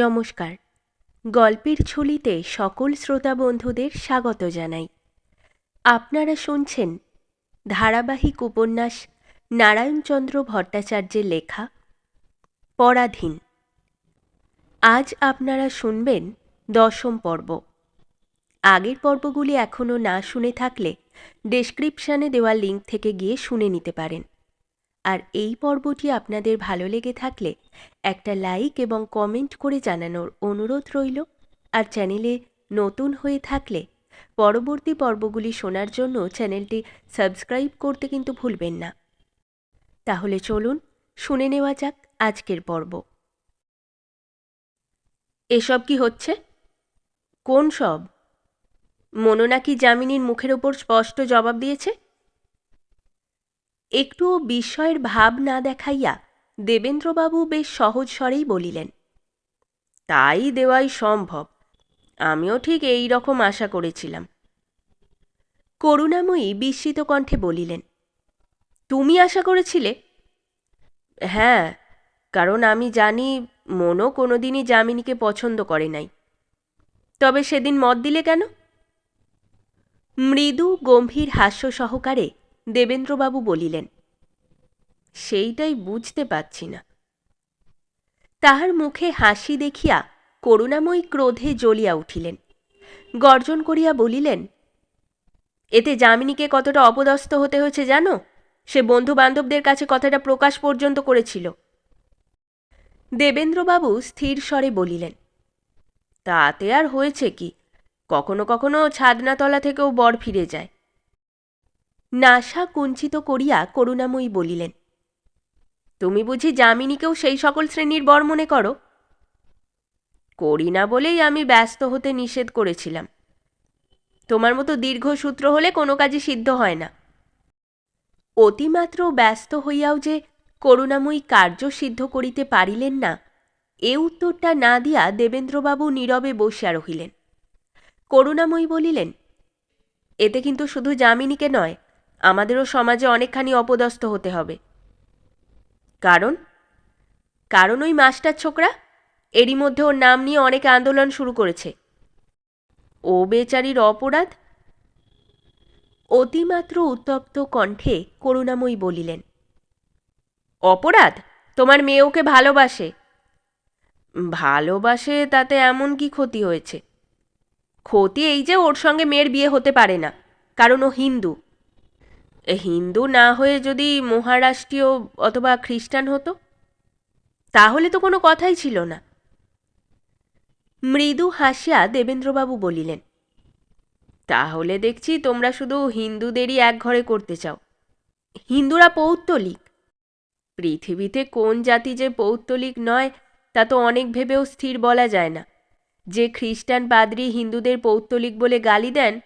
নমস্কার। গল্পের ঝুলিতে সকল শ্রোতা বন্ধুদের স্বাগত জানাই। আপনারা শুনছেন ধারাবাহিক উপন্যাস নারায়ণচন্দ্র ভট্টাচার্যের লেখা পরাধীন। আজ আপনারা শুনবেন দশম পর্ব। আগের পর্বগুলি এখনও না শুনে থাকলে ডেসক্রিপশানে দেওয়া লিঙ্ক থেকে গিয়ে শুনে নিতে পারেন। আর এই পর্বটি আপনাদের ভালো লেগে থাকলে একটা লাইক এবং কমেন্ট করে জানানোর অনুরোধ রইল। আর চ্যানেলে নতুন হয়ে থাকলে পরবর্তী পর্বগুলি শোনার জন্য চ্যানেলটি সাবস্ক্রাইব করতে কিন্তু ভুলবেন না। তাহলে চলুন শুনে নেওয়া যাক আজকের পর্ব। এসব কি হচ্ছে? কোন সব? মনো নাকি যামিনীর মুখের ওপর স্পষ্ট জবাব দিয়েছে? একটুও বিস্ময়ের ভাব না দেখাইয়া দেবেন্দ্রবাবু বেশ সহজ স্বরেই বলিলেন, তাই দেওয়াই সম্ভব। আমিও ঠিক এই রকম আশা করেছিলাম। করুণাময়ী বিস্মিত কণ্ঠে বলিলেন, তুমি আশা করেছিলে? হ্যাঁ কারণ আমি জানি মনও কোনোদিনই যামিনীকে পছন্দ করে নাই। তবে সেদিন মত দিলে কেন? মৃদু গম্ভীর হাস্য সহকারে দেবেন্দ্রবাবু বলিলেন, সেইটাই বুঝতে পারছি না। তাহার মুখে হাসি দেখিয়া করুণাময়ী ক্রোধে জ্বলিয়া উঠিলেন। গর্জন করিয়া বলিলেন, এতে যামিনীকে কতটা অপদস্থ হতে হয়েছে জানো? সে বন্ধু বান্ধবদের কাছে কথাটা প্রকাশ পর্যন্ত করেছিল। দেবেন্দ্রবাবু স্থির স্বরে বলিলেন, তাতে আর হয়েছে কি? কখনো কখনো ছাদনাতলা থেকেও বর ফিরে যায়। নাসা কুঞ্চিত করিয়া করুণাময়ী বলিলেন, তুমি বুঝি যামিনীকেও সেই সকল শ্রেণির বর মনে করো? করি না বলেই আমি ব্যস্ত হতে নিষেধ করেছিলাম। তোমার মতো দীর্ঘসূত্র হলে কোনো কাজই সিদ্ধ হয় না। অতিমাত্র ব্যস্ত হইয়াও যে করুণাময়ী কার্য সিদ্ধ করিতে পারিলেন না, এ উত্তরটা না দিয়া দেবেন্দ্রবাবু নীরবে বসিয়া রহিলেন। করুণাময়ী বলিলেন, এতে কিন্তু শুধু যামিনীকে নয় আমাদেরও সমাজে অনেকখানি অপদস্থ হতে হবে। কারণ? কারণ ওই মাস্টার ছোকরা? এরই মধ্যে ওর নাম নিয়ে অনেকে আন্দোলন শুরু করেছে। ও বেচারির অপরাধ? অতিমাত্র উত্তপ্ত কণ্ঠে করুণাময়ী বলিলেন, অপরাধ? তোমার মেয়ে ওকে ভালোবাসে। ভালোবাসে তাতে এমন কি ক্ষতি হয়েছে? ক্ষতি এই যে ওর সঙ্গে মেয়ের বিয়ে হতে পারে না, কারণ ও হিন্দু। হিন্দু না হয়ে যদি মহারাষ্ট্রীয় অথবা খ্রিস্টান হতো? তাহলে তো কোনো কথাই ছিল না। মৃদু হাসিয়া দেবেন্দ্রবাবু বলিলেন, তাহলে দেখছি তোমরা শুধু হিন্দুদেরই এক ঘরে করতে চাও। হিন্দুরা পৌত্তলিক। পৃথিবীতে কোন জাতি যে পৌত্তলিক নয়, তা তো অনেক ভেবেও স্থির বলা যায় না। যে খ্রিস্টান পাদ্রী হিন্দুদের পৌত্তলিক বলে গালি দেন,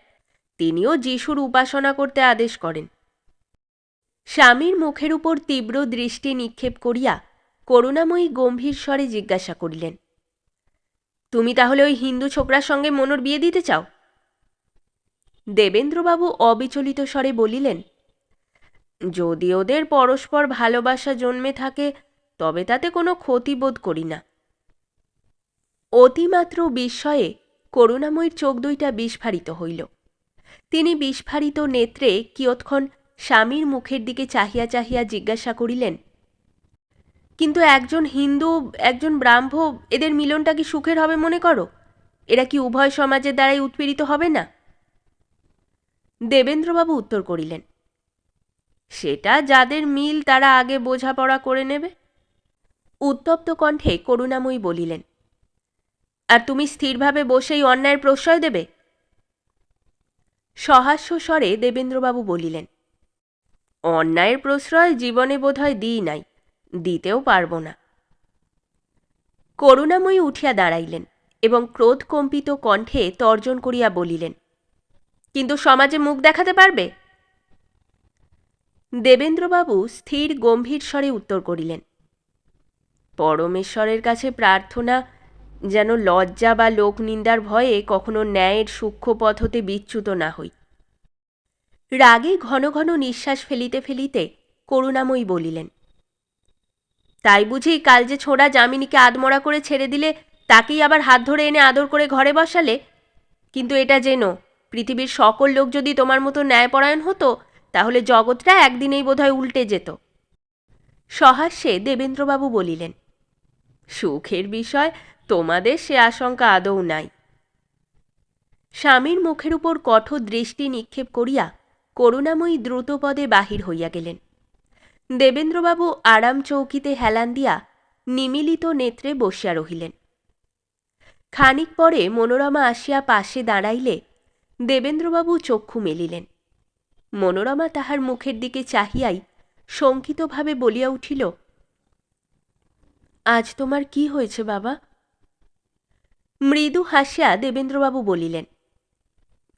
তিনিও যিশুর উপাসনা করতে আদেশ করেন। স্বামীর মুখের উপর তীব্র দৃষ্টি নিক্ষেপ করিয়া করুণাময়ী গম্ভীর স্বরে জিজ্ঞাসা করিলেন, তুমি তাহলে ওই হিন্দু ছোকরার সঙ্গে মনোর বিয়ে দিতে চাও? দেবেন্দ্রবাবু অবিচলিত স্বরে বলিলেন, যদি ওদের পরস্পর ভালোবাসা জন্মে থাকে, তবে তাতে কোনো ক্ষতি বোধ করি না। অতিমাত্র বিস্ময়ে করুণাময়ীর চোখ দুইটা বিস্ফারিত হইল। তিনি বিস্ফারিত নেত্রে কিয়ৎক্ষণ স্বামীর মুখের দিকে চাহিয়া চাহিয়া জিজ্ঞাসা করিলেন, কিন্তু একজন হিন্দু, একজন ব্রাহ্ম, এদের মিলনটা কি সুখের হবে মনে করো? এরা কি উভয় সমাজের দ্বারাই উৎপীড়িত হবে না? দেবেন্দ্রবাবু উত্তর করিলেন, সেটা যাদের মিল তারা আগে বোঝাপড়া করে নেবে। উত্তপ্ত কণ্ঠে করুণাময়ী বলিলেন, আর তুমি স্থিরভাবে বসেই অন্যায়ের প্রশ্রয় দেবে? সহাস্য স্বরে দেবেন্দ্রবাবু বলিলেন অন্যায়ের প্রশ্রয় জীবনে বোধহয় দিই নাই, দিতেও পারব না। করুণাময়ী উঠিয়া দাঁড়াইলেন এবং ক্রোধকম্পিত কণ্ঠে তর্জন করিয়া বলিলেন, কিন্তু সমাজে মুখ দেখাতে পারবে? দেবেন্দ্রবাবু স্থির গম্ভীর স্বরে উত্তর করিলেন, পরমেশ্বরের কাছে প্রার্থনা যেন লজ্জা বা লোকনিন্দার ভয়ে কখনো ন্যায়ের সূক্ষ্ম পথ হতে বিচ্যুত না হই। রাগে ঘন ঘন নিঃশ্বাস ফেলিতে ফেলিতে করুণাময়ী বলিলেন, তাই বুঝি কাল যে ছোড়া যামিনীকে আদমরা করে ছেড়ে দিলে তাকেই আবার হাত ধরে এনে আদর করে ঘরে বসালে? কিন্তু এটা জেনো পৃথিবীর সকল লোক যদি তোমার মতো ন্যায়পরায়ণ হতো, তাহলে জগৎটা একদিনেই বোধহয় উল্টে যেত। সহাস্যে দেবেন্দ্রবাবু বলিলেন, সুখের বিষয়, তোমাদের সে আশঙ্কা আদৌ নাই। স্বামীর মুখের উপর কঠোর দৃষ্টি নিক্ষেপ করিয়া করুণাময়ী দ্রুতপদে বাহির হইয়া গেলেন। দেবেন্দ্রবাবু আরাম চৌকিতে হেলান দিয়া নিমিলিত নেত্রে বসিয়া রহিলেন। খানিক পরে মনোরমা আসিয়া পাশে দাঁড়াইলে দেবেন্দ্রবাবু চক্ষু মেলিলেন। মনোরমা তাহার মুখের দিকে চাহিয়াই শঙ্কিতভাবে বলিয়া উঠিল, আজ তোমার কি হয়েছে বাবা? মৃদু হাসিয়া দেবেন্দ্রবাবু বলিলেন,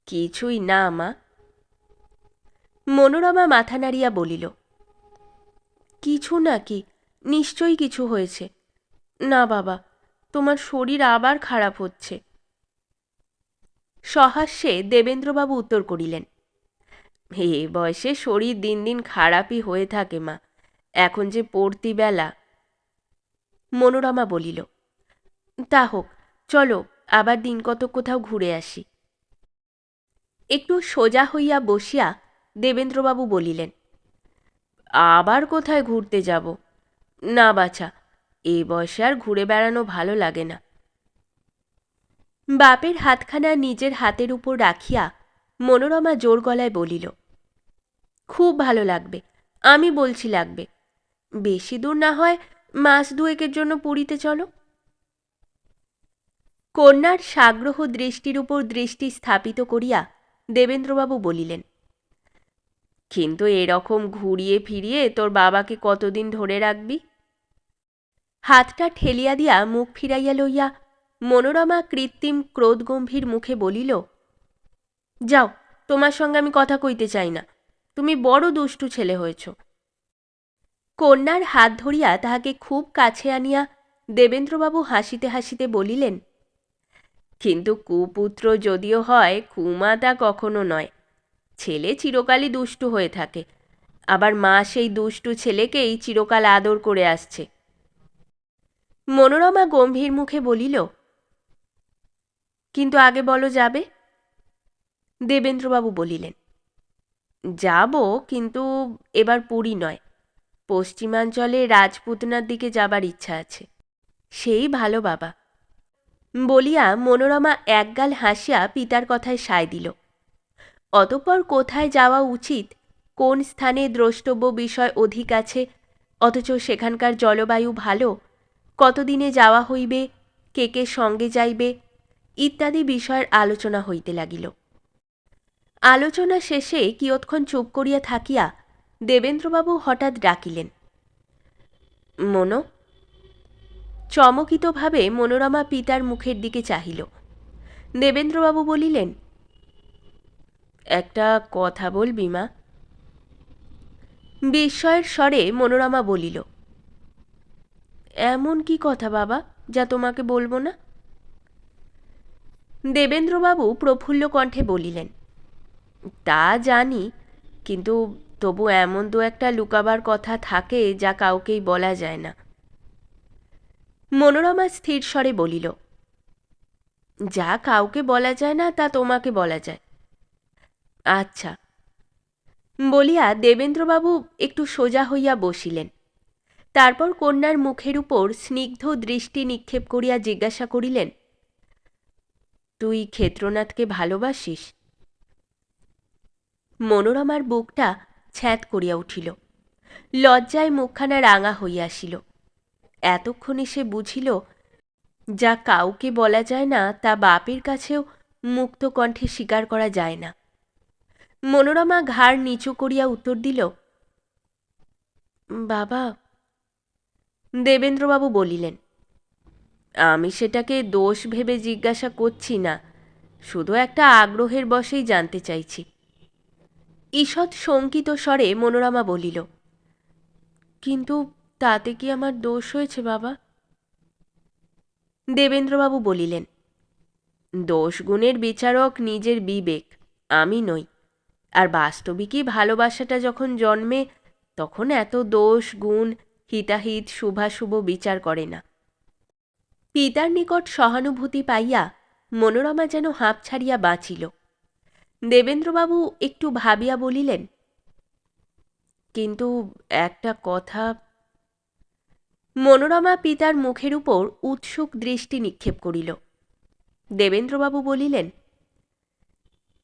কিছুই না মা মনোরমা মাথা নাড়িয়া বলিল, কিছু নাকি? নিশ্চয়ই কিছু হয়েছে। না বাবা, তোমার শরীর আবার খারাপ হচ্ছে। সহাস্যে দেবেন্দ্রবাবু উত্তর করিলেন, এ বয়সে শরীর দিন দিন খারাপই হয়ে থাকে মা, এখন যে পড়তি বেলা। মনোরমা বলিল, তা হোক, চলো আবার দিন কত কোথাও ঘুরে আসি। একটু সোজা হইয়া বসিয়া দেবেন্দ্রবাবু বলিলেন, আবার কোথায় ঘুরতে যাব? না বাছা এই বয়সে আর ঘুরে বেড়ানো ভালো লাগে না। বাপের হাতখানা নিজের হাতের উপর রাখিয়া মনোরমা জোর গলায় বলিল, খুব ভালো লাগবে, আমি বলছি লাগবে। বেশি দূর না হয় মাস দুয়েকের জন্য পুরীতে চলো। কন্যার সাগ্রহ দৃষ্টির উপর দৃষ্টি স্থাপিত করিয়া দেবেন্দ্রবাবু বলিলেন কিন্তু এরকম ঘুরিয়ে ফিরিয়ে তোর বাবাকে কতদিন ধরে রাখবি? হাতটা ঠেলিয়া দিয়া মুখ ফিরাইয়া লইয়া মনোরমা কৃত্রিম ক্রোধগম্ভীর মুখে বলিল, যাও, তোমার সঙ্গে আমি কথা কইতে চাই না। তুমি বড় দুষ্টু ছেলে হয়েছ কন্যার হাত ধরিয়া তাহাকে খুব কাছে আনিয়া দেবেন্দ্রবাবু হাসিতে হাসিতে বলিলেন, কিন্তু কুপুত্র যদিও হয়, কুমাতা কখনো নয়। ছেলে চিরকালই দুষ্টু হয়ে থাকে। আবার মা সেই দুষ্টু ছেলেকেই চিরকাল আদর করে আসছে। মনোরমা গম্ভীর মুখে বলিল, কিন্তু আগে বলো যাবে? দেবেন্দ্রবাবু বলিলেন, যাব, কিন্তু এবার পুরী নয়। পশ্চিমাঞ্চলে রাজপুতনার দিকে যাবার ইচ্ছা আছে। সেই ভালো বাবা। বলিয়া মনোরমা একগাল হাসিয়া পিতার কথায় সায় দিল। অতঃপর কোথায় যাওয়া উচিত? কোন স্থানে দ্রষ্টব্য বিষয় অধিক আছে? অথচ সেখানকার জলবায়ু ভালো। কতদিনে যাওয়া হইবে? কে কে সঙ্গে যাইবে? ইত্যাদি বিষয়ের আলোচনা হইতে লাগিল। আলোচনা শেষে কিয়ৎক্ষণ চুপ করিয়া থাকিয়া দেবেন্দ্রবাবু হঠাৎ ডাকিলেন, মনো? চমকিতভাবে মনোরমা পিতার মুখের দিকে চাহিল। দেবেন্দ্রবাবু বলিলেন একটা কথা বলবি, মা? বিস্ময়ের স্বরে মনোরমা বলিল, এমন কি কথা বাবা, যা তোমাকে বলব না? দেবেন্দ্রবাবু প্রফুল্ল কণ্ঠে বলিলেন, তা জানি, কিন্তু তবু এমন দু একটা লুকাবার কথা থাকে যা কাউকেই বলা যায় না। মনোরমা স্থির স্বরে বলিল, যা কাউকে বলা যায় না, তা তোমাকে বলা যায়। আচ্ছা। বলিয়া দেবেন্দ্রবাবু একটু সোজা হইয়া বসিলেন। তারপর কন্যার মুখের উপর স্নিগ্ধ দৃষ্টি নিক্ষেপ করিয়া জিজ্ঞাসা করিলেন, তুই ক্ষেত্রনাথকে ভালোবাসিস? মনোরমার বুকটা ছ্যাঁত করিয়া উঠিল। লজ্জায় মুখখানা রাঙা হইয়াছিল এতক্ষণে সে বুঝিল, যা কাউকে বলা যায় না, তা বাপের কাছেও মুক্ত কণ্ঠে স্বীকার করা যায় না। মনোরমা ঘাড় নিচু করিয়া উত্তর দিল, বাবা, দেবেন্দ্রবাবু বলিলেন, আমি সেটাকে দোষ ভেবে জিজ্ঞাসা করছি না, শুধু একটা আগ্রহের বশেই জানতে চাইছি। ঈষৎ শঙ্কিত স্বরে মনোরমা বলিল, কিন্তু তাতে কি আমার দোষ হয়েছে বাবা? দেবেন্দ্রবাবু বলিলেন দোষ গুণের বিচারক নিজের বিবেক, আমি নই। আর বাস্তবিকই ভালোবাসাটা যখন জন্মে, তখন এত দোষ, গুণ, হিতাহিত, শুভাশুভ বিচার করে না। পিতার নিকট সহানুভূতি পাইয়া মনোরমা যেন হাঁপ ছাড়িয়া বাঁচিল। দেবেন্দ্রবাবু একটু ভাবিয়া বলিলেন, কিন্তু একটা কথা। মনোরমা পিতার মুখের উপর উৎসুক দৃষ্টি নিক্ষেপ করিল। দেবেন্দ্রবাবু বলিলেন,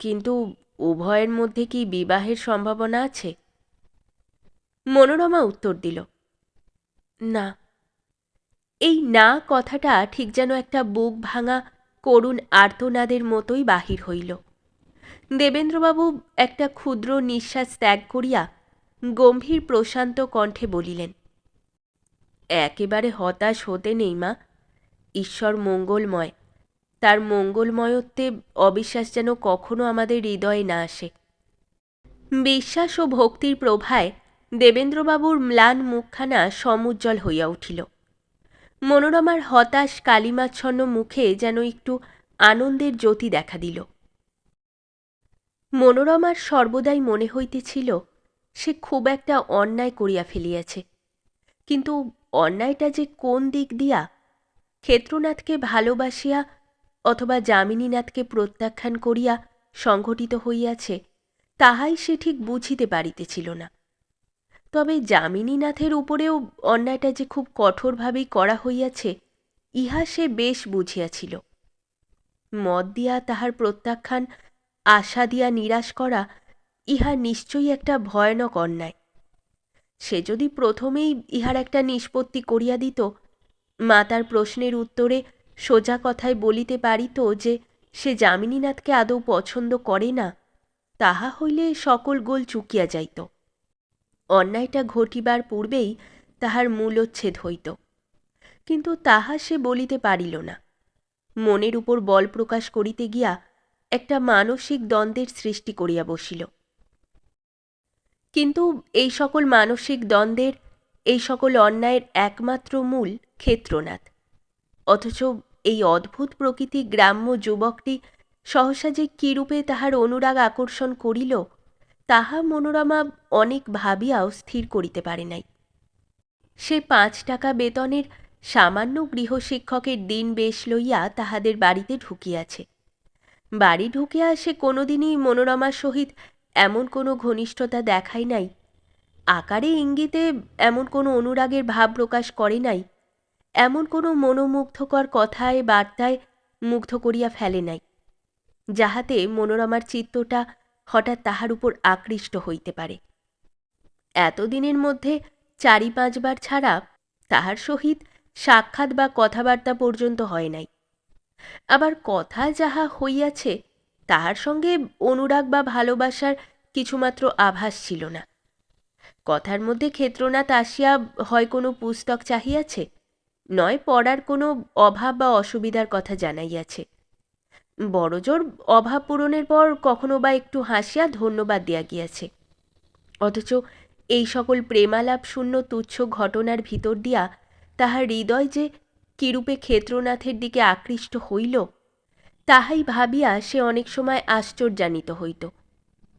কিন্তু উভয়ের মধ্যে কি বিবাহের সম্ভাবনা আছে? মনোরমা উত্তর দিল, না। এই না কথাটা ঠিক যেন একটা বুক ভাঙা করুণ আর্তনাদের মতোই বাহির হইল। দেবেন্দ্রবাবু একটা ক্ষুদ্র নিঃশ্বাস ত্যাগ করিয়া গম্ভীর প্রশান্ত কণ্ঠে বলিলেন, একেবারে হতাশ হতে নেই মা, ঈশ্বর মঙ্গলময়। তার মঙ্গলময়ত্বে অবিশ্বাস যেন কখনো আমাদের হৃদয়ে না আসে। বিশ্বাস ও ভক্তির প্রভায় দেবেন্দ্রবাবুর ম্লান মুখখানা সমুজ্জ্বল হইয়া উঠিল। মনোরমার হতাশ কালিমাচ্ছন্ন মুখে যেন একটু আনন্দের জ্যোতি দেখা দিল। মনোরমার সর্বদাই মনে হইতেছিল, সে খুব একটা অন্যায় করিয়া ফেলিয়াছে। কিন্তু অন্যায়টা যে কোন দিক দিয়া ক্ষেত্রনাথকে ভালোবাসিয়া অথবা যামিনীনাথকে প্রত্যাখ্যান করিয়া সংঘটিত হইয়াছে, তাহাই সে ঠিক বুঝিতে পারিতেছিল না। তবে যামিনীনাথের উপরেও অন্যায়টা যে খুব কঠোরভাবেই করা হইয়াছে, ইহা সে বেশ বুঝিয়াছিল। মদ দিয়া তাহার প্রত্যাখ্যান, আশা দিয়া নিরাশ করা, ইহা নিশ্চয়ই একটা ভয়ানক অন্যায়। সে যদি প্রথমেই ইহার একটা নিষ্পত্তি করিয়া দিত, মা তার প্রশ্নের উত্তরে সোজা কথায় বলিতে পারিত যে, সে যামিনীনাথকে আদৌ পছন্দ করে না, তাহা হইলে সকল গোল চুকিয়া যাইত। অন্যায়টা ঘটিবার পূর্বেই তাহার মূলোচ্ছেদ হইত। কিন্তু তাহা সে বলিতে পারিল না। মনের উপর বল প্রকাশ করিতে গিয়া একটা মানসিক দ্বন্দ্বের সৃষ্টি করিয়া বসিল। কিন্তু এই সকল মানসিক দ্বন্দ্বের, এই সকল অন্যায়ের একমাত্র মূল ক্ষেত্রনাথ। অথচ এই অদ্ভুত প্রকৃতি গ্রাম্য যুবকটি সহসা যে কিরূপে তাহার অনুরাগ আকর্ষণ করিল, তাহা মনোরমা অনেক ভাবিয়াও স্থির করিতে পারে নাই। সে পাঁচ টাকা বেতনের সামান্য গৃহশিক্ষকের দিন বেশ লইয়া তাহাদের বাড়িতে ঢুকিয়াছে। বাড়ি ঢুকিয়া সে কোনোদিনই মনোরমার সহিত এমন কোনো ঘনিষ্ঠতা দেখায় নাই। আকারে ইঙ্গিতে এমন কোনো অনুরাগের ভাব প্রকাশ করে নাই এমন কোনো মনোমুগ্ধকর কথায়, বার্তায় মুগ্ধ করিয়া ফেলে নাই, যাহাতে মনোরমার চিত্তটা হঠাৎ তাহার উপর আকৃষ্ট হইতে পারে। এতদিনের মধ্যে চারি পাঁচবার ছাড়া তাহার সহিত সাক্ষাৎ বা কথাবার্তা পর্যন্ত হয় নাই। আবার কথা যাহা হইয়াছে, তাহার সঙ্গে অনুরাগ বা ভালোবাসার কিছুমাত্র আভাস ছিল না। কথার মধ্যে ক্ষেত্রনাথ আসিয়া হয় কোনো পুস্তক চাহিয়াছে? নয় পড়ার কোনো অভাব বা অসুবিধার কথা জানাইয়াছে। বড়জোর অভাব পূরণের পর কখনো বা একটু হাসিয়া ধন্যবাদ দিয়া গিয়াছে। অথচ এই সকল প্রেমালাপ শূন্য তুচ্ছ ঘটনার ভিতর দিয়া তাহার হৃদয় যে কিরূপে ক্ষেত্রনাথের দিকে আকৃষ্ট হইল, তাহাই ভাবিয়া সে অনেক সময় আশ্চর্যান্বিত হইত।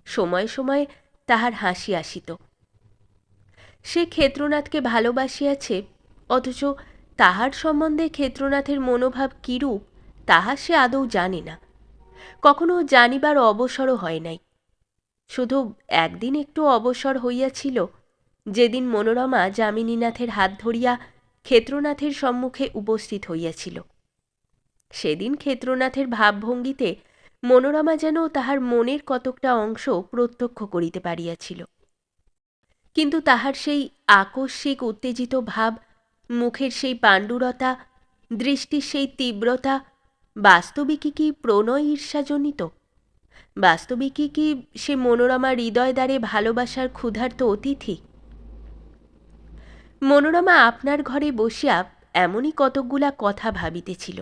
সময় সময় তাহার হাসি আসিত। সে ক্ষেত্রনাথকে ভালোবাসিয়াছে, অথচ তাহার সম্বন্ধে ক্ষেত্রনাথের মনোভাব কিরূপ, তাহা সে আদৌ জানে না। কখনো জানিবার অবসরও হয় নাই। শুধু একদিন একটু অবসর হইয়াছিল, যেদিন মনোরমা যামিনীনাথের হাত ধরিয়া ক্ষেত্রনাথের সম্মুখে উপস্থিত হইয়াছিল। সেদিন ক্ষেত্রনাথের ভাবভঙ্গিতে মনোরমা যেন তাহার মনের কতকটা অংশ প্রত্যক্ষ করিতে পারিয়াছিল। কিন্তু তাহার সেই আকস্মিক উত্তেজিত ভাব মুখের সেই পাণ্ডুরতা, দৃষ্টির সেই তীব্রতা, বাস্তবিকই কি প্রণয় ঈর্ষাজনিত? বাস্তবিকই কি সে মনোরমা হৃদয় দ্বারে ভালোবাসার ক্ষুধার্ত অতিথি? মনোরমা আপনার ঘরে বসিয়া এমনই কতকগুলা কথা ভাবিতেছিল,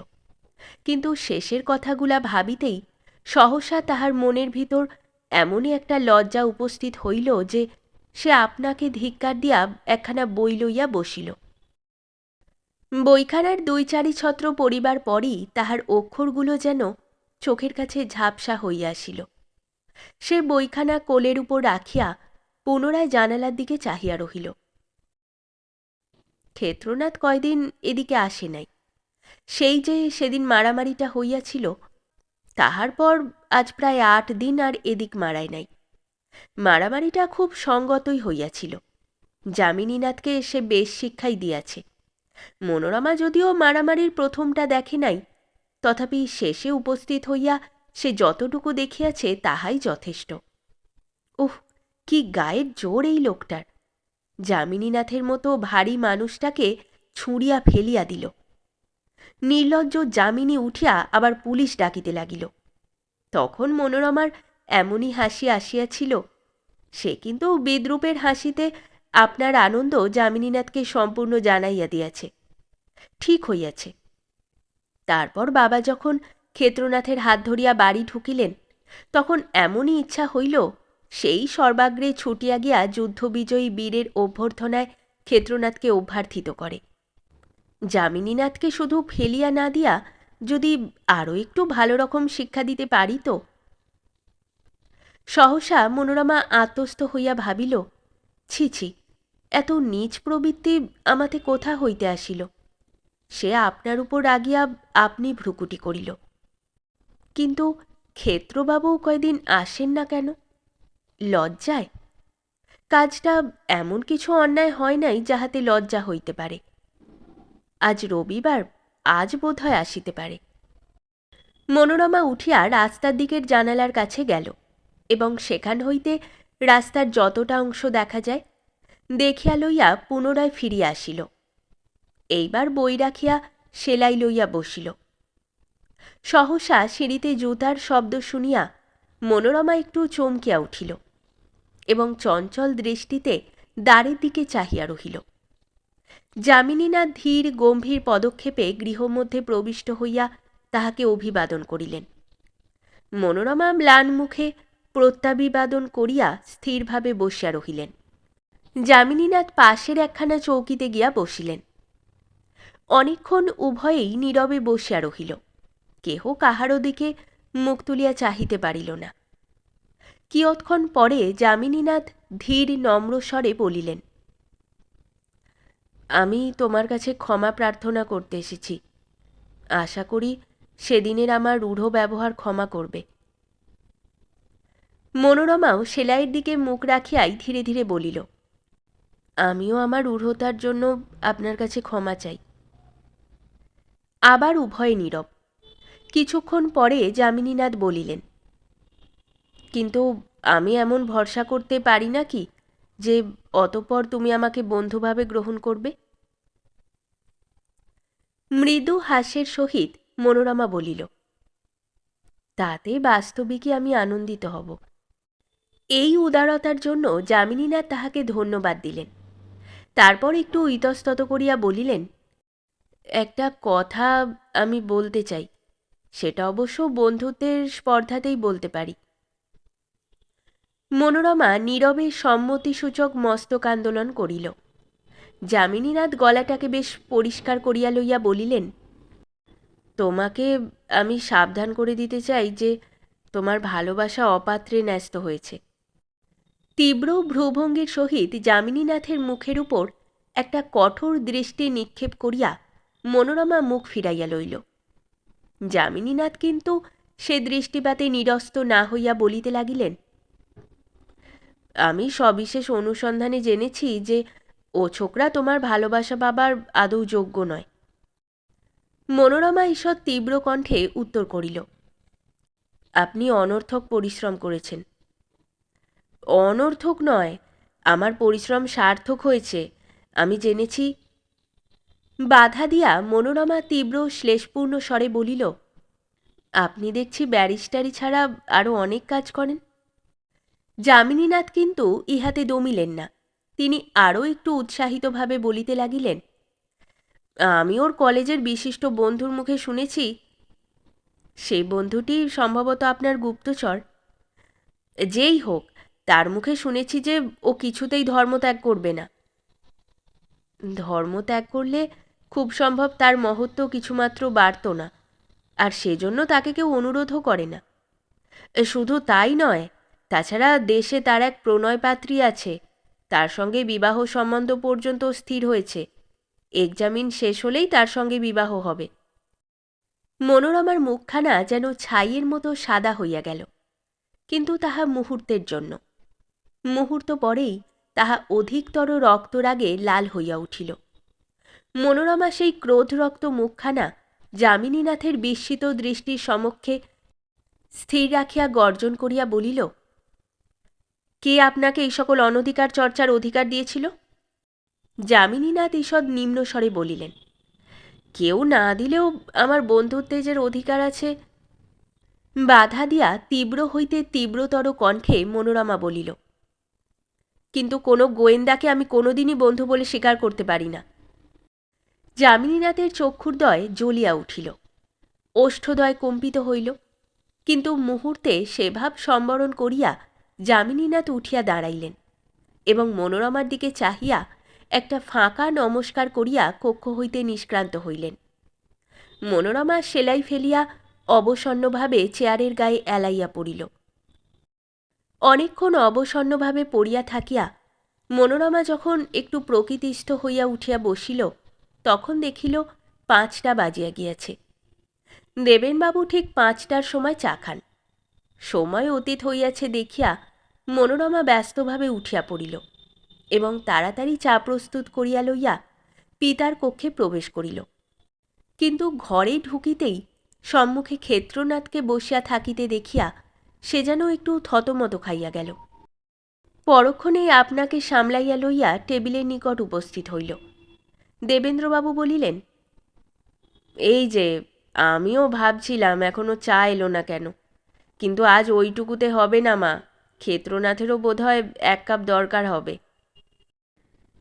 কিন্তু শেষের কথাগুলা ভাবিতেই সহসা তাহার মনের ভিতর এমনই একটা লজ্জা উপস্থিত হইল যে সে আপনাকে ধিক্কার দিয়া একখানা বই লইয়া বসিল। বইখানার দুই চারি ছত্র পড়িবার পরই তাহার অক্ষরগুলো যেন চোখের কাছে ঝাপসা হইয়া আসিল। সে বইখানা কোলের উপর রাখিয়া পুনরায় জানালার দিকে চাহিয়া রহিল। ক্ষেত্রনাথ কয়দিন এদিকে আসে নাই। সেই যে সেদিন মারামারিটা হইয়াছিল, তাহার পর আজ প্রায় আট দিন আর এদিক মারায় নাই। মারামারিটা খুব সঙ্গতই হইয়াছিল। যামিনীনাথকে সে বেশ শিক্ষাই দিয়াছে। মনোরমা যদিও মারামারির প্রথমটা দেখে নাই, তথাপি শেষে উপস্থিত হইয়া সে যতটুকু দেখিয়াছে তাহাই যথেষ্ট। উহ, কি গায়ের জোর এই লোকটার! যামিনীনাথের মতো ভারী মানুষটাকে ছুঁড়িয়া ফেলিয়া দিল। নির্লজ্জ যামিনী উঠিয়া আবার পুলিশ ডাকিতে লাগিল। তখন মনোরমার এমনই হাসি আসিয়াছিল, সে কিন্তু বিদ্রুপের হাসিতে আপনার আনন্দ যামিনীনাথকে সম্পূর্ণ জানাইয়া দিয়াছে। ঠিক হইয়াছে। তারপর বাবা যখন ক্ষেত্রনাথের হাত ধরিয়া বাড়ি ঢুকিলেন, তখন এমনই ইচ্ছা হইল, সেই সর্বাগ্রে ছুটিয়া গিয়া যুদ্ধবিজয়ী বীরের অভ্যর্থনায় ক্ষেত্রনাথকে অভ্যার্থিত করে। যামিনীনাথকে শুধু ফেলিয়া না দিয়া যদি আরও একটু ভালো রকম শিক্ষা দিতে পারি তো? সহসা মনোরমা আত্মস্থ হইয়া ভাবিল, ছি ছি এত নীচ প্রবৃত্তি আমাতে কোথা হইতে আসিল? সে আপনার উপর রাগিয়া আপনি ভ্রুকুটি করিল। কিন্তু ক্ষেত্রবাবু কয়দিন আসেন না কেন? লজ্জায়? কাজটা এমন কিছু অন্যায় হয় নাই যাহাতে লজ্জা হইতে পারে। আজ রবিবার, আজ বোধহয় আসিতে পারে। মনোরমা উঠিয়া রাস্তার দিকের জানালার কাছে গেল এবং সেখান হইতে রাস্তার যতটা অংশ দেখা যায় দেখিয়া লইয়া পুনরায় ফিরিয়া আসিল। এইবার বই রাখিয়া সেলাই লইয়া বসিল। সহসা সিঁড়িতে জুতার শব্দ শুনিয়া মনোরমা একটু চমকিয়া উঠিল এবং চঞ্চল দৃষ্টিতে দ্বারের দিকে চাহিয়া রহিল। যামিনীনাথ ধীর গম্ভীর পদক্ষেপে গৃহমধ্যে প্রবিষ্ট হইয়া তাহাকে অভিবাদন করিলেন। মনোরমা ম্লান মুখে প্রত্যাভিবাদন করিয়া স্থিরভাবে বসিয়া রহিলেন। যামিনীনাথ পাশের একখানা চৌকিতে গিয়া বসিলেন। অনেকক্ষণ উভয়েই নীরবে বসিয়া রহিল। কেহ কাহারও দিকে মুখ তুলিয়া চাহিতে পারিল না। কিয়ৎক্ষণ পরে যামিনীনাথ ধীর নম্র স্বরে বলিলেন, আমি তোমার কাছে ক্ষমা প্রার্থনা করতে এসেছি। আশা করি সেদিনের আমার রূঢ় ব্যবহার ক্ষমা করবে। মনোরমাও সেলাইয়ের দিকে মুখ রাখিয়াই ধীরে ধীরে বলিল আমিও আমার রূঢ়তার জন্য আপনার কাছে ক্ষমা চাই। আবার উভয়ে নীরব। কিছুক্ষণ পরে যামিনীনাথ বলিলেন, কিন্তু আমি এমন ভরসা করতে পারি না কি যে অতপর তুমি আমাকে বন্ধুভাবে গ্রহণ করবে? মৃদু হাসের সহিত মনোরমা বলিল, তাতে বাস্তবিকই আমি আনন্দিত হব। এই উদারতার জন্য যামিনীনাথ তাহাকে ধন্যবাদ দিলেন। তারপর একটু ইতস্তত করিয়া বলিলেন, একটা কথা আমি বলতে চাই। সেটা অবশ্য বন্ধুত্বের স্পর্ধাতেই বলতে পারি। মনোরমা নীরবে সম্মতিসূচক মস্তক আন্দোলন করিল। যামিনীনাথ গলাটাকে বেশ পরিষ্কার করিয়া লইয়া বলিলেন, তোমাকে আমি সাবধান করে দিতে চাই যে তোমার ভালোবাসা অপাত্রে ন্যস্ত হয়েছে। তীব্র ভ্রুভঙ্গির সহিত যামিনীনাথের মুখের উপর একটা কঠোর দৃষ্টি নিক্ষেপ করিয়া মনোরমা মুখ ফিরাইয়া লইল। যামিনীনাথ কিন্তু সে দৃষ্টিপাতে নিরস্ত না হইয়া বলিতে লাগিলেন, আমি সবিশেষ অনুসন্ধানে জেনেছি যে ও ছোকরা তোমার ভালোবাসা বাবার আদৌ যোগ্য নয় মনোরমা ঈষৎ তীব্র কণ্ঠে উত্তর করিল, আপনি অনর্থক পরিশ্রম করেছেন। অনর্থক নয়, আমার পরিশ্রম সার্থক হয়েছে। আমি জেনেছি। বাধা দিয়া মনোরমা তীব্র শ্লেষপূর্ণ স্বরে বলিল, আপনি দেখছি ব্যারিস্টারি ছাড়া আরও অনেক কাজ করেন। যামিনীনাথ কিন্তু ইহাতে দমিলেন না। তিনি আরও একটু উৎসাহিতভাবে বলিতে লাগিলেন, আমি ওর কলেজের বিশিষ্ট বন্ধুর মুখে শুনেছি। সেই বন্ধুটি সম্ভবত আপনার গুপ্তচর। যেই হোক তার মুখে শুনেছি যে ও কিছুতেই ধর্মত্যাগ করবে না। ধর্মত্যাগ করলে খুব সম্ভব তার মহত্ব কিছুমাত্র বাড়ত না, আর সেজন্য তাকে কেউ অনুরোধও করে না। শুধু তাই নয়, তাছাড়া দেশে তার এক প্রণয়পাত্রী আছে, তার সঙ্গে বিবাহ সম্বন্ধ পর্যন্ত স্থির হয়েছে। এক্সামিন শেষ হলেই তার সঙ্গে বিবাহ হবে। মনোরমার মুখখানা যেন ছাইয়ের মতো সাদা হইয়া গেল, কিন্তু তাহা মুহূর্তের জন্য। মুহূর্ত পরেই তাহা অধিকতর রক্তরাগে লাল হইয়া উঠিল। মনোরমা সেই ক্রোধরক্ত মুখখানা যামিনীনাথের বিস্মিত দৃষ্টির সমক্ষে স্থির রাখিয়া গর্জন করিয়া বলিল, কে আপনাকে এই সকল অনধিকার চর্চার অধিকার দিয়েছিল? যামিনীনাথ ঈষৎ নিম্নস্বরে বলিলেন, কেউ না দিলেও আমার বন্ধুত্বেজের অধিকার আছে? বাধা দিয়া তীব্র হইতে তীব্রতর কণ্ঠে মনোরমা বলিল কিন্তু কোনো গোয়েন্দাকে আমি কোনোদিনই বন্ধু বলে স্বীকার করতে পারি না। যামিনীনাথের চক্ষুর্দয় জ্বলিয়া উঠিল। ওষ্ঠদয় কম্পিত হইল। কিন্তু মুহূর্তে সেভাব সম্বরণ করিয়া যামিনীনাথ উঠিয়া দাঁড়াইলেন এবং মনোরমার দিকে চাহিয়া একটা ফাঁকা নমস্কার করিয়া কক্ষ হইতে নিষ্ক্রান্ত হইলেন। মনোরমা সেলাই ফেলিয়া অবসন্নভাবে চেয়ারের গায়ে এলাইয়া পড়িল। অনেকক্ষণ অবসন্নভাবে পড়িয়া থাকিয়া মনোরমা যখন একটু প্রকৃতিস্থ হইয়া উঠিয়া বসিল, তখন দেখিল পাঁচটা বাজিয়া গিয়াছে। দেবেনবাবু ঠিক পাঁচটার সময় চা খান। সময় অতীত হইয়াছে দেখিয়া মনোরমা ব্যস্তভাবে উঠিয়া পড়িল এবং তাড়াতাড়ি চা প্রস্তুত করিয়া লইয়া পিতার কক্ষে প্রবেশ করিল। কিন্তু ঘরে ঢুকিতেই সম্মুখে ক্ষেত্রনাথকে বসিয়া থাকিতে দেখিয়া সে যেন একটু থতমত খাইয়া গেল। পরক্ষণেই আপনাকে সামলাইয়া লইয়া টেবিলের নিকট উপস্থিত হইল। দেবেন্দ্রবাবু বলিলেন, এই যে, আমিও ভাবছিলাম এখনও চা এলো না কেন, কিন্তু আজ ওইটুকুতে হবে না মা, ক্ষেত্রনাথেরও বোধহয় এক কাপ দরকার হবে।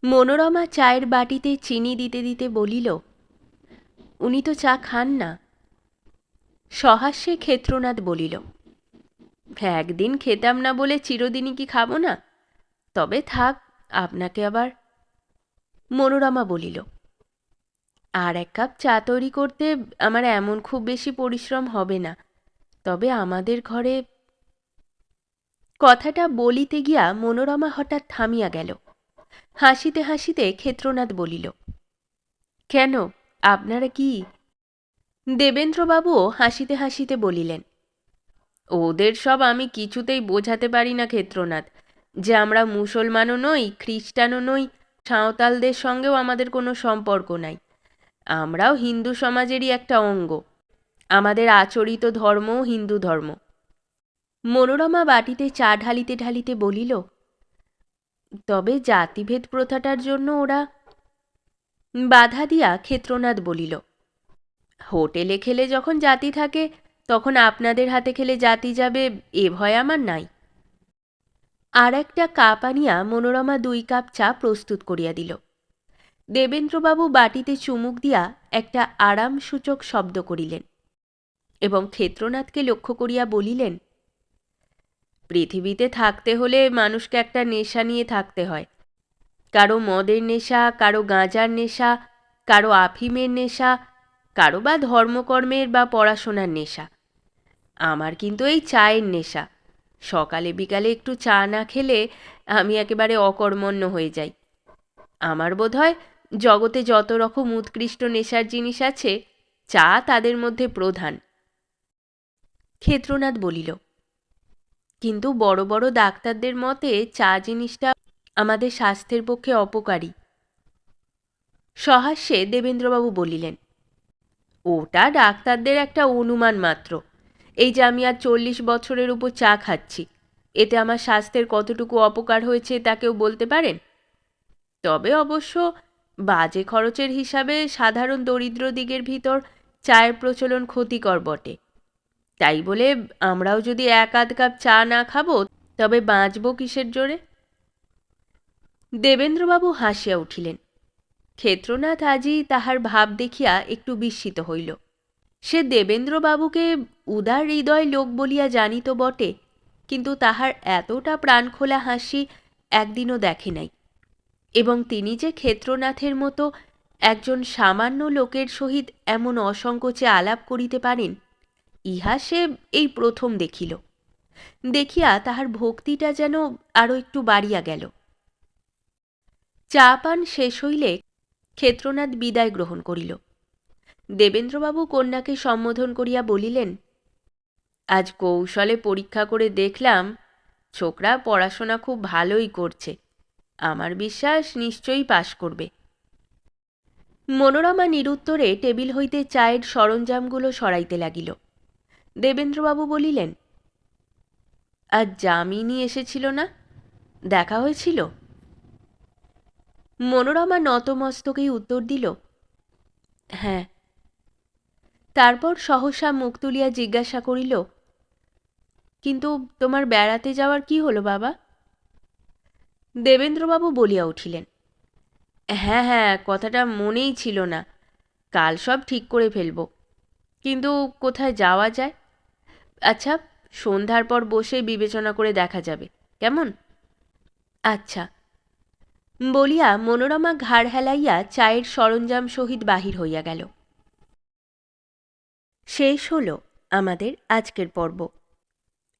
মনোরমা চায়ের বাটিতে চিনি দিতে দিতে বলিল, উনি তো চা খান না। সহাস্যে ক্ষেত্রনাথ বলিল একদিন খেতাম না বলে চিরদিনই কি খাব না? তবে থাক, আপনাকে আবার। মনোরমা বলিল, আর এক কাপ চা তৈরি করতে আমার এমন খুব বেশি পরিশ্রম হবে না। তবে আমাদের ঘরে কথাটা বলিতে গিয়া মনোরমা হঠাৎ থামিয়া গেল। হাসিতে হাসিতে ক্ষেত্রনাথ বলিল, কেন, আপনারা কি? দেবেন্দ্রবাবুও হাসিতে হাসিতে বলিলেন ওদের সব আমি কিছুতেই বোঝাতে পারি না, ক্ষেত্রনাথ। যে আমরা মুসলমানও নই, খ্রিস্টানও নই, সাঁওতালদের সঙ্গেও আমাদের কোনো সম্পর্ক নাই। আমরাও হিন্দু সমাজেরই একটা অঙ্গ। আমাদের আচরিত ধর্মও হিন্দু ধর্ম। মনোরমা বাটিতে চা ঢালিতে ঢালিতে বলিল, তবে জাতিভেদ প্রথাটার জন্য ওরা বাধা দিয়া ক্ষেত্রনাথ বলিল, হোটেলে খেলে যখন জাতি থাকে তখন আপনাদের হাতে খেলে জাতি যাবে, এ ভয় আমার নাই। আর একটা কাপ আনিয়া মনোরমা দুই কাপ চা প্রস্তুত করিয়া দিল। দেবেন্দ্রবাবু বাটিতে চুমুক দিয়া একটা আরামসূচক শব্দ করিলেন এবং ক্ষেত্রনাথকে লক্ষ্য করিয়া বলিলেন, পৃথিবীতে থাকতে হলে মানুষকে একটা নেশা নিয়ে থাকতে হয়। কারও মদের নেশা, কারও গাঁজার নেশা, কারও আফিমের নেশা, কারও বা ধর্মকর্মের বা পড়াশোনার নেশা। আমার কিন্তু এই চায়ের নেশা। সকালে বিকালে একটু চা না খেলে আমি একেবারে অকর্মণ্য হয়ে যাই। আমার বোধ হয় জগতে যত রকম উৎকৃষ্ট নেশার জিনিস আছে, চা তাদের মধ্যে প্রধান। ক্ষেত্রনাথ বলিল, কিন্তু বড় বড় ডাক্তারদের মতে চা জিনিসটা আমাদের স্বাস্থ্যের পক্ষে অপকারী। সহাস্যে দেবেন্দ্রবাবু বলিলেন, ওটা ডাক্তারদের একটা অনুমান মাত্র। এই যে আমি আর চল্লিশ বছরের উপর চা খাচ্ছি, এতে আমার স্বাস্থ্যের কতটুকু অপকার হয়েছে তা কেউ বলতে পারেন? তবে অবশ্য বাজে খরচের হিসাবে সাধারণ দরিদ্র দিগের ভিতর চায়ের প্রচলন ক্ষতিকর বটে। তাই বলে আমরাও যদি এক আধ কাপ চা না খাব, তবে বাঁচব কিসের জোরে? দেবেন্দ্রবাবু হাসিয়া উঠিলেন। ক্ষেত্রনাথ আজই তাহার ভাব দেখিয়া একটু বিস্মিত হইল। সে দেবেন্দ্রবাবুকে উদার হৃদয় লোক বলিয়া জানিত বটে, কিন্তু তাহার এতটা প্রাণখোলা হাসি একদিনও দেখে নাই। এবং তিনি যে ক্ষেত্রনাথের মতো একজন সামান্য লোকের সহিত এমন অসংকোচে আলাপ করিতে পারেন, ইহা সে এই প্রথম দেখিল। দেখিয়া তাহার ভক্তিটা যেন আরও একটু বাড়িয়া গেল। চা পান শেষ হইলে ক্ষেত্রনাথ বিদায় গ্রহণ করিল। দেবেন্দ্রবাবু কন্যাকে সম্বোধন করিয়া বলিলেন আজ কৌশলে পরীক্ষা করে দেখলাম, ছোকরা পড়াশোনা খুব ভালোই করছে। আমার বিশ্বাস নিশ্চয়ই পাশ করবে। মনোরমা নিরুত্তরে টেবিল হইতে চায়ের সরঞ্জামগুলো সরাইতে লাগিল। দেবেন্দ্রবাবু বলিলেন, আজ যামিনী এসেছিল না? দেখা হয়েছিল? মনোরমা নতমস্তকেই উত্তর দিল হ্যাঁ। তারপর সহসা মুখ তুলিয়া জিজ্ঞাসা করিল কিন্তু তোমার বেড়াতে যাওয়ার কি হলো বাবা? দেবেন্দ্রবাবু বলিয়া উঠিলেন হ্যাঁ হ্যাঁ কথাটা মনেই ছিল না, কাল সব ঠিক করে ফেলব, কিন্তু কোথায় যাওয়া যায়? আচ্ছা সন্ধ্যার পর বসে বিবেচনা করে দেখা যাবে, কেমন? আচ্ছা বলিয়া মনোরমা ঘাড় হেলাইয়া চায়ের সরঞ্জাম সহিত বাহির হইয়া গেল। শেষ হলো আমাদের আজকের পর্ব।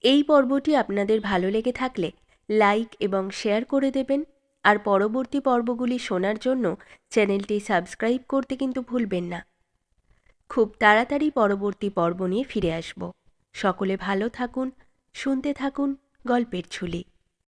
এই পর্বটি আপনাদের ভালো লেগে থাকলে লাইক এবং শেয়ার করে দেবেন। আর পরবর্তী পর্বগুলি শোনার জন্য চ্যানেলটি সাবস্ক্রাইব করতে কিন্তু ভুলবেন না। খুব তাড়াতাড়ি পরবর্তী পর্ব নিয়ে ফিরে আসব। সকলে ভালো থাকুন, শুনতে থাকুন, গল্পের ঝুলি।